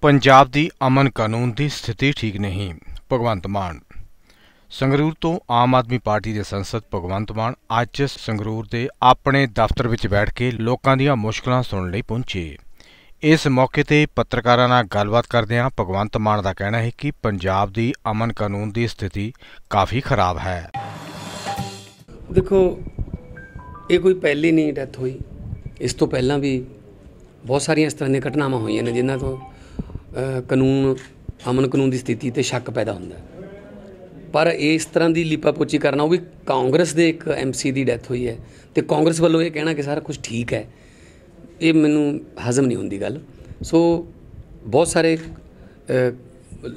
ਪੰਜਾਬ ਦੀ ਅਮਨ ਕਾਨੂੰਨ ਦੀ ਸਥਿਤੀ ਠੀਕ ਨਹੀਂ। ਭਗਵੰਤ ਮਾਨ। ਸੰਗਰੂਰ ਤੋਂ ਆਮ ਆਦਮੀ ਪਾਰਟੀ ਦੇ ਸੰਸਦ ਭਗਵੰਤ ਮਾਨ ਅੱਜ ਸੰਗਰੂਰ ਦੇ ਆਪਣੇ ਦਫ਼ਤਰ ਵਿੱਚ ਬੈਠ ਕੇ ਲੋਕਾਂ ਦੀਆਂ ਮੁਸ਼ਕਲਾਂ ਸੁਣਨ ਲਈ ਪਹੁੰਚੇ। ਇਸ ਮੌਕੇ ਤੇ ਪੱਤਰਕਾਰਾਂ ਨਾਲ ਗੱਲਬਾਤ ਕਰਦਿਆਂ ਭਗਵੰਤ ਮਾਨ ਦਾ ਕਹਿਣਾ ਹੈ ਕਿ ਪੰਜਾਬ ਦੀ ਅਮਨ ਕਾਨੂੰਨ ਦੀ ਸਥਿਤੀ ਕਾਫੀ ਖਰਾਬ ਹੈ। ਦੇਖੋ, ਇਹ ਕੋਈ ਪਹਿਲੀ ਨਹੀਂ ਡੈਥ ਹੋਈ। ਇਸ ਤੋਂ ਪਹਿਲਾਂ ਵੀ ਬਹੁਤ ਸਾਰੀਆਂ ਇਸ ਤਰ੍ਹਾਂ ਦੀਆਂ ਘਟਨਾਵਾਂ ਹੋਈਆਂ ਨੇ ਜਿਨ੍ਹਾਂ ਤੋਂ ਕਾਨੂੰਨ, ਅਮਨ ਕਾਨੂੰਨ ਦੀ ਸਥਿਤੀ ਤੇ ਸ਼ੱਕ ਪੈਦਾ ਹੁੰਦਾ ਪਰ ਇਸ ਤਰ੍ਹਾਂ ਦੀ ਲਿਪਾਪੋਚੀ ਕਰਨਾ, ਉਹ ਵੀ ਕਾਂਗਰਸ ਦੇ ਇੱਕ ਐਮਸੀ ਦੀ ਡੈਥ ਹੋਈ ਹੈ ਤੇ ਕਾਂਗਰਸ ਵੱਲੋਂ ਇਹ ਕਹਿਣਾ ਕਿ ਸਾਰਾ ਕੁਝ ਠੀਕ ਹੈ, ਇਹ ਮੈਨੂੰ ਹਜ਼ਮ ਨਹੀਂ ਹੁੰਦੀ ਗੱਲ। ਸੋ ਬਹੁਤ ਸਾਰੇ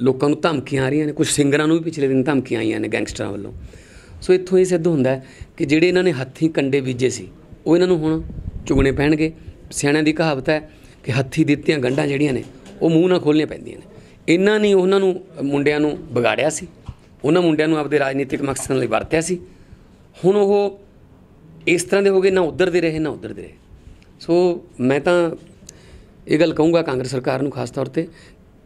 ਲੋਕਾਂ ਨੂੰ ਧਮਕੀਆਂ ਆ ਰਹੀਆਂ ਨੇ ਕੁਝ ਸਿੰਗਰਾਂ ਨੂੰ ਵੀ ਪਿਛਲੇ ਦਿਨ ਧਮਕੀਆਂ ਆਈਆਂ ਨੇ ਗੈਂਗਸਟਰਾਂ ਵੱਲੋਂ। ਸੋ ਇੱਥੋਂ ਇਹ ਸਿੱਧ ਹੁੰਦਾ ਕਿ ਜਿਹੜੇ ਇਹਨਾਂ ਨੇ ਹੱਥੀਂ ਕੰਡੇ ਬੀਜੇ ਸੀ, ਉਹ ਇਹਨਾਂ ਨੂੰ ਹੁਣ ਚੁਗਣੇ ਪੈਣਗੇ। ਸਿਆਣਿਆਂ ਦੀ ਕਹਾਵਤ ਹੈ ਕਿ ਹੱਥੀਂ ਦਿੱਤੀਆਂ ਗੰਢਾਂ ਜਿਹੜੀਆਂ ਨੇ ਉਹ ਮੂੰਹ ਨਾ ਖੋਲ੍ਹਣੀਆਂ ਪੈਂਦੀਆਂ ਨੇ। ਇਹਨਾਂ ਨੇ ਉਹਨਾਂ ਨੂੰ, ਮੁੰਡਿਆਂ ਨੂੰ ਵਿਗਾੜਿਆ ਸੀ। ਉਹਨਾਂ ਮੁੰਡਿਆਂ ਨੂੰ ਆਪਦੇ ਰਾਜਨੀਤਿਕ ਮਕਸਦਾਂ ਲਈ ਵਰਤਿਆ ਸੀ। ਹੁਣ ਉਹ ਇਸ ਤਰ੍ਹਾਂ ਦੇ ਹੋ ਗਏ, ਨਾ ਉੱਧਰ ਦੇ ਰਹੇ, ਨਾ ਉੱਧਰ ਦੇ ਰਹੇ। ਸੋ ਮੈਂ ਤਾਂ ਇਹ ਗੱਲ ਕਹੂੰਗਾ ਕਾਂਗਰਸ ਸਰਕਾਰ ਨੂੰ ਖਾਸ ਤੌਰ ਤੇ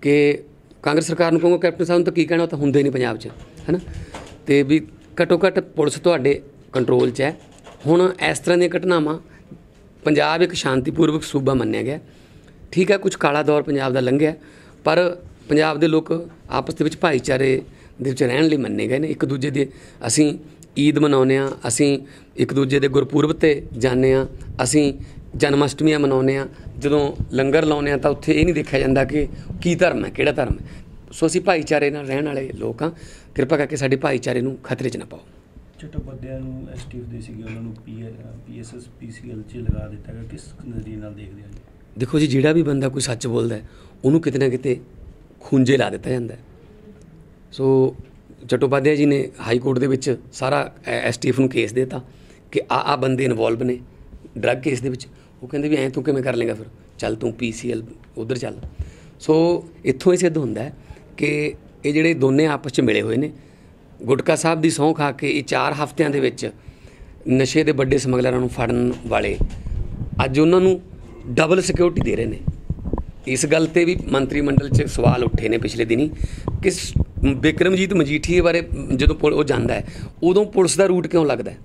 ਕਿ ਕਾਂਗਰਸ ਸਰਕਾਰ ਨੂੰ ਕਹੂੰਗਾ, ਕੈਪਟਨ ਸਾਹਿਬ ਨੂੰ ਤਾਂ ਕੀ ਕਹਿਣਾ ਤਾਂ ਹੁੰਦੇ ਨਹੀਂ ਪੰਜਾਬ 'ਚ, ਹੈਨਾ? ਤੇ ਵੀ ਘੱਟੋ ਘੱਟ ਪੁਲਿਸ ਤੁਹਾਡੇ ਕੰਟਰੋਲ 'ਚ ਹੈ। ਹੁਣ ਇਸ ਤਰ੍ਹਾਂ ਦੀਆਂ ਘਟਨਾਵਾਂ ਪੰਜਾਬ ਇੱਕ ਸ਼ਾਂਤੀਪੂਰਵਕ ਸੂਬਾ ਮੰਨਿਆ ਗਿਆ। ਠੀਕ ਹੈ ਕੁਝ ਕਾਲਾ ਦੌਰ ਪੰਜਾਬ ਦਾ ਲੰਘਿਆ ਪਰ ਪੰਜਾਬ ਦੇ ਲੋਕ ਆਪਸ ਦੇ ਵਿੱਚ ਭਾਈਚਾਰੇ ਦੇ ਵਿੱਚ ਰਹਿਣ ਲਈ ਮੰਨੇ ਗਏ ਨੇ। ਇੱਕ ਦੂਜੇ ਦੇ ਅਸੀਂ ਈਦ ਮਨਾਉਂਦੇ ਆ ਅਸੀਂ ਇੱਕ ਦੂਜੇ ਦੇ ਗੁਰਪੁਰਬ ਤੇ ਜਾਂਦੇ ਆ ਅਸੀਂ ਜਨਮ ਅਸ਼ਟਮੀਆਂ ਮਨਾਉਂਦੇ ਆ ਜਦੋਂ ਲੰਗਰ ਲਾਉਂਦੇ ਆ ਤਾਂ ਉੱਥੇ ਇਹ ਨਹੀਂ ਦੇਖਿਆ ਜਾਂਦਾ ਕਿ ਕੀ ਧਰਮ ਹੈ, ਕਿਹੜਾ ਧਰਮ ਹੈ। ਸੋ ਅਸੀਂ ਭਾਈਚਾਰੇ ਨਾਲ ਰਹਿਣ ਵਾਲੇ ਲੋਕ ਆ ਕਿਰਪਾ ਕਰਕੇ ਸਾਡੇ ਭਾਈਚਾਰੇ ਨੂੰ ਖਤਰੇ 'ਚ ਨਾ ਪਾਓ। ਚਟੋਪਾਧਿਆਏ ਨੂੰ ਐਸਟੀਐਫ ਦੇ ਸੀਗੇ, ਉਹਨਾਂ ਨੂੰ ਪੀਐਸਐਸ ਪੀਸੀਐਲ 'ਚ ਲਗਾ ਦਿੱਤਾ ਗਿਆ। ਕਿਸ ਨਜ਼ਰੀਏ ਨਾਲ ਦੇਖਦੇ ਹੋ ਦੇਖੋ ਜੀ, ਜਿਹੜਾ ਵੀ ਬੰਦਾ ਕੋਈ ਸੱਚ ਬੋਲਦਾ ਉਹਨੂੰ ਕਿਤੇ ਨਾ ਕਿਤੇ ਖੁੰਝੇ ਲਾ ਦਿੱਤਾ ਜਾਂਦਾ ਸੋ ਚਟੋਪਾਧਿਆਏ ਜੀ ਨੇ ਹਾਈ ਕੋਰਟ ਦੇ ਵਿੱਚ ਸਾਰਾ ਐਸਟੀਐਫ ਨੂੰ ਕੇਸ ਦਿੱਤਾ ਕਿ ਆ ਆ ਬੰਦੇ ਇਨਵੋਲਵ ਨੇ ਡਰੱਗ ਕੇਸ ਦੇ ਵਿੱਚ। ਉਹ ਕਹਿੰਦੇ ਵੀ ਐਂ ਤੂੰ ਕਿਵੇਂ ਕਰ ਲੇਗਾ ਫਿਰ? ਚੱਲ ਤੂੰ ਪੀਸੀਐਲ ਉਧਰ ਚੱਲ। ਸੋ ਇੱਥੋਂ ਇਹ ਸਿੱਧ ਹੁੰਦਾ ਕਿ ਇਹ ਜਿਹੜੇ ਦੋਨੇ ਆਪਸ 'ਚ ਮਿਲੇ ਹੋਏ ਨੇ, ਗੁਟਕਾ ਸਾਹਿਬ ਦੀ ਸਹੁੰ ਖਾ ਕੇ ਇਹ 4 ਹਫ਼ਤਿਆਂ ਦੇ ਵਿੱਚ ਨਸ਼ੇ ਦੇ ਵੱਡੇ ਸਮਗਲਰਾਂ ਨੂੰ ਫੜਨ ਵਾਲੇ, ਅੱਜ ਉਹਨਾਂ ਨੂੰ ਡਬਲ ਸਿਕਿਉਰਿਟੀ ਦੇ ਰਹੇ ਨੇ। ਇਸ ਗੱਲ ਤੇ ਵੀ ਮੰਤਰੀ ਮੰਡਲ 'ਚ ਸਵਾਲ ਉੱਠੇ ਨੇ ਪਿਛਲੇ ਦਿਨੀ ਕਿ ਬਿਕਰਮਜੀਤ ਮਜੀਠੀਏ ਬਾਰੇ ਜਦੋਂ ਪੁਲ- ਉਹ ਜਾਂਦਾ ਹੈ, ਉਦੋਂ ਪੁਲਿਸ ਦਾ ਰੂਟ ਕਿਉਂ ਲੱਗਦਾ ਹੈ?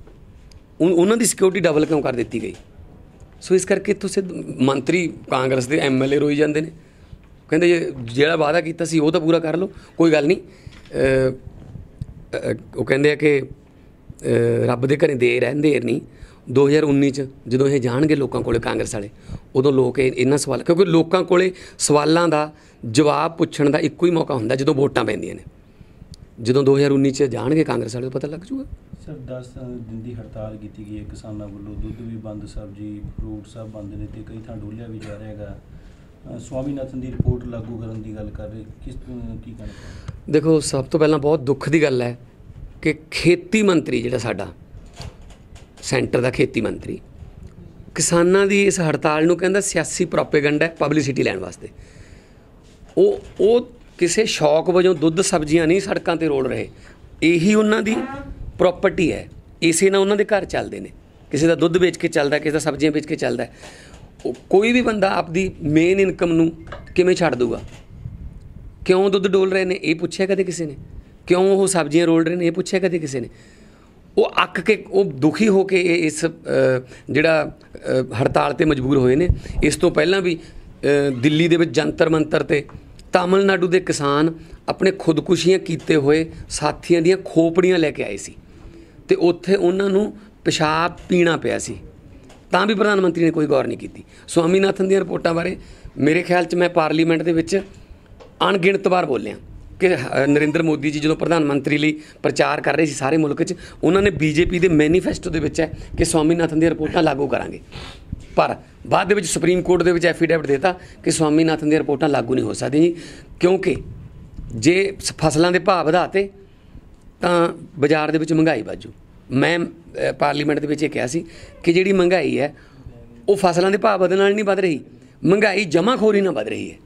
ਉਹਨਾਂ ਦੀ ਸਿਕਿਉਰਿਟੀ ਡਬਲ ਕਿਉਂ ਕਰ ਦਿੱਤੀ ਗਈ? ਸੋ ਇਸ ਕਰਕੇ ਇੱਥੋਂ ਸਿੱਧ ਮੰਤਰੀ ਕਾਂਗਰਸ ਦੇ ਐਮਐਲਏ ਰੋਈ ਜਾਂਦੇ ਨੇ। ਕਹਿੰਦੇ ਜੇ ਜਿਹੜਾ ਵਾਅਦਾ ਕੀਤਾ ਸੀ ਉਹ ਤਾਂ ਪੂਰਾ ਕਰ ਲਓ, ਕੋਈ ਗੱਲ ਨਹੀਂ। ਉਹ ਕਹਿੰਦੇ ਆ ਕਿ ਰੱਬ ਦੇ ਘਰੇ ਦੇਰ ਹੈ, ਦੇਰ ਨਹੀਂ। 2019 ਚ ਜਦੋਂ ਇਹ ਜਾਣਗੇ ਲੋਕਾਂ ਕੋਲੇ ਕਾਂਗਰਸ ਵਾਲੇ ਉਦੋਂ ਲੋਕ ਇਹ- ਇਹਨਾਂ ਸਵਾਲ ਕਿਉਂਕਿ ਲੋਕਾਂ ਕੋਲੇ ਸਵਾਲਾਂ ਦਾ ਜਵਾਬ ਪੁੱਛਣ ਦਾ ਇੱਕੋ ਹੀ ਮੌਕਾ ਹੁੰਦਾ ਜਦੋਂ ਵੋਟਾਂ ਪੈਂਦੀਆਂ ਨੇ। ਜਦੋਂ 2019 ਚ ਜਾਣਗੇ ਕਾਂਗਰਸ ਵਾਲੇ ਪਤਾ ਲੱਗ ਜੂਗਾ। ਸਰ 10 ਦਿਨ ਦੀ ਹੜਤਾਲ ਕੀਤੀ ਗਈ ਹੈ ਕਿਸਾਨਾਂ ਵੱਲੋਂ ਦੁੱਧ ਵੀ ਬੰਦ ਸਬਜ਼ੀ ਫਰੂਟ ਸਭ ਬੰਦ ਨੇ ਤੇ ਕਈ ਥਾਂ ਡੋਲਿਆ ਵੀ ਜਾ ਰਿਹਾ ਹੈਗਾ। ਸਵਾਮੀਨਾਥਨ ਦੀ ਰਿਪੋਰਟ ਲਾਗੂ ਕਰਨ ਦੀ ਗੱਲ ਕਰ ਰਹੇ ਕਿਸ ਕੀ ਕਹਿਣਾ ਦੇਖੋ ਸਭ ਤੋਂ ਪਹਿਲਾਂ ਬਹੁਤ ਦੁੱਖ ਦੀ ਗੱਲ ਹੈ ਕਿ ਖੇਤੀ ਮੰਤਰੀ ਜਿਹੜਾ ਸਾਡਾ ਸੈਂਟਰ ਦਾ ਖੇਤੀ ਮੰਤਰੀ। ਕਿਸਾਨਾਂ ਦੀ ਇਸ ਹੜਤਾਲ ਨੂੰ ਕਹਿੰਦਾ ਸਿਆਸੀ ਪ੍ਰੋਪੇਗੈਂਡਾ ਹੈ, ਪਬਲਿਸਿਟੀ ਲੈਣ ਵਾਸਤੇ। ਉਹ ਉਹ ਕਿਸੇ ਸ਼ੌਕ ਵਜੋਂ ਦੁੱਧ, ਸਬਜ਼ੀਆਂ ਨਹੀਂ ਸੜਕਾਂ ਤੇ ਰੋਲ ਰਹੇ। ਇਹੀ ਉਹਨਾਂ ਦੀ ਪ੍ਰਾਪਰਟੀ ਹੈ। ਇਸੇ ਨਾਲ ਉਹਨਾਂ ਦੇ ਘਰ ਚੱਲਦੇ ਨੇ। ਕਿਸੇ ਦਾ ਦੁੱਧ ਵੇਚ ਕੇ ਚੱਲਦਾ, ਕਿਸੇ ਦਾ ਸਬਜ਼ੀਆਂ ਵੇਚ ਕੇ ਚੱਲਦਾ ਉਹ, ਕੋਈ ਵੀ ਬੰਦਾ ਆਪਦੀ ਮੇਨ ਇਨਕਮ ਨੂੰ ਕਿਵੇਂ ਛੱਡ ਦੂਗਾ? ਕਿਉਂ ਦੁੱਧ ਡੋਲ ਰਹੇ ਨੇ? ਇਹ ਪੁੱਛਿਆ ਕਦੇ ਕਿਸੇ ਨੇ? ਕਿਉਂ ਉਹ ਸਬਜ਼ੀਆਂ ਰੋਲ ਰਹੇ ਨੇ? ਇਹ ਪੁੱਛਿਆ ਕਦੇ ਕਿਸੇ ਨੇ? ਉਹ ਅੱਕ ਕੇ, ਉਹ ਦੁਖੀ ਹੋ ਕੇ ਇਹ ਇਸ ਜਿਹੜਾ ਹੜਤਾਲ ਤੇ ਮਜਬੂਰ ਹੋਏ ਨੇ। ਇਸ ਤੋਂ ਪਹਿਲਾਂ ਵੀ ਦਿੱਲੀ ਦੇ ਵਿੱਚ ਜੰਤਰ ਮੰਤਰ ਤੇ ਤਾਮਿਲਨਾਡੂ ਦੇ ਕਿਸਾਨ ਆਪਣੇ ਖੁਦਕੁਸ਼ੀਆਂ ਕੀਤੇ ਹੋਏ ਸਾਥੀਆਂ ਦੀਆਂ ਖੋਪੜੀਆਂ ਲੈ ਕੇ ਆਏ ਸੀ। ਤੇ ਉੱਥੇ ਉਹਨਾਂ ਨੂੰ ਪਿਸ਼ਾਬ ਪੀਣਾ ਪਿਆ ਸੀ। ਤਾਂ ਵੀ ਪ੍ਰਧਾਨ ਮੰਤਰੀ ਨੇ ਕੋਈ ਗੌਰ ਨਹੀਂ ਕੀਤੀ। ਸਵਾਮੀਨਾਥਨ ਦੀਆਂ ਰਿਪੋਰਟਾਂ ਬਾਰੇ ਮੇਰੇ ਖਿਆਲ 'ਚ ਮੈਂ ਪਾਰਲੀਮੈਂਟ ਦੇ ਵਿੱਚ ਅਣਗਿਣਤ ਵਾਰ ਬੋਲਿਆ। ਕਿ ਅ, ਨਰਿੰਦਰ ਮੋਦੀ ਜੀ ਜਦੋਂ ਪ੍ਰਧਾਨ ਮੰਤਰੀ ਲਈ ਪ੍ਰਚਾਰ ਕਰ ਰਹੇ ਸੀ ਸਾਰੇ ਮੁਲਕ 'ਚ ਉਹਨਾਂ ਨੇ ਬੀਜੇਪੀ ਦੇ ਮੈਨੀਫੈਸਟੋ ਦੇ ਵਿੱਚ ਹੈ ਕਿ ਸਵਾਮੀਨਾਥਨ ਦੀਆਂ ਰਿਪੋਰਟਾਂ ਲਾਗੂ ਕਰਾਂਗੇ। ਪਰ ਬਾਅਦ ਦੇ ਵਿੱਚ ਸੁਪਰੀਮ ਕੋਰਟ ਦੇ ਵਿੱਚ ਐਫੀਡੈਵਿਟ ਦਿੱਤਾ ਕਿ ਸਵਾਮੀਨਾਥਨ ਦੀਆਂ ਰਿਪੋਰਟਾਂ ਲਾਗੂ ਨਹੀਂ ਹੋ ਸਕਦੀਆਂ ਕਿਉਂਕਿ ਜੇ ਫਸਲਾਂ ਦੇ ਭਾਅ ਵਧਾਤੇ ਤਾਂ ਬਾਜ਼ਾਰ ਦੇ ਵਿੱਚ ਮਹਿੰਗਾਈ ਵਾਜੂ ਮੈਂ ਪਾਰਲੀਮੈਂਟ ਦੇ ਵਿੱਚ ਇਹ ਕਿਹਾ ਸੀ ਕਿ ਜਿਹੜੀ ਮਹਿੰਗਾਈ ਹੈ ਉਹ ਫਸਲਾਂ ਦੇ ਭਾਅ ਵਧਣ ਨਾਲ ਨਹੀਂ ਵਧ ਰਹੀ। ਮਹਿੰਗਾਈ ਜਮਾਖੋਰੀ ਨਾਲ ਵਧ ਰਹੀ ਹੈ।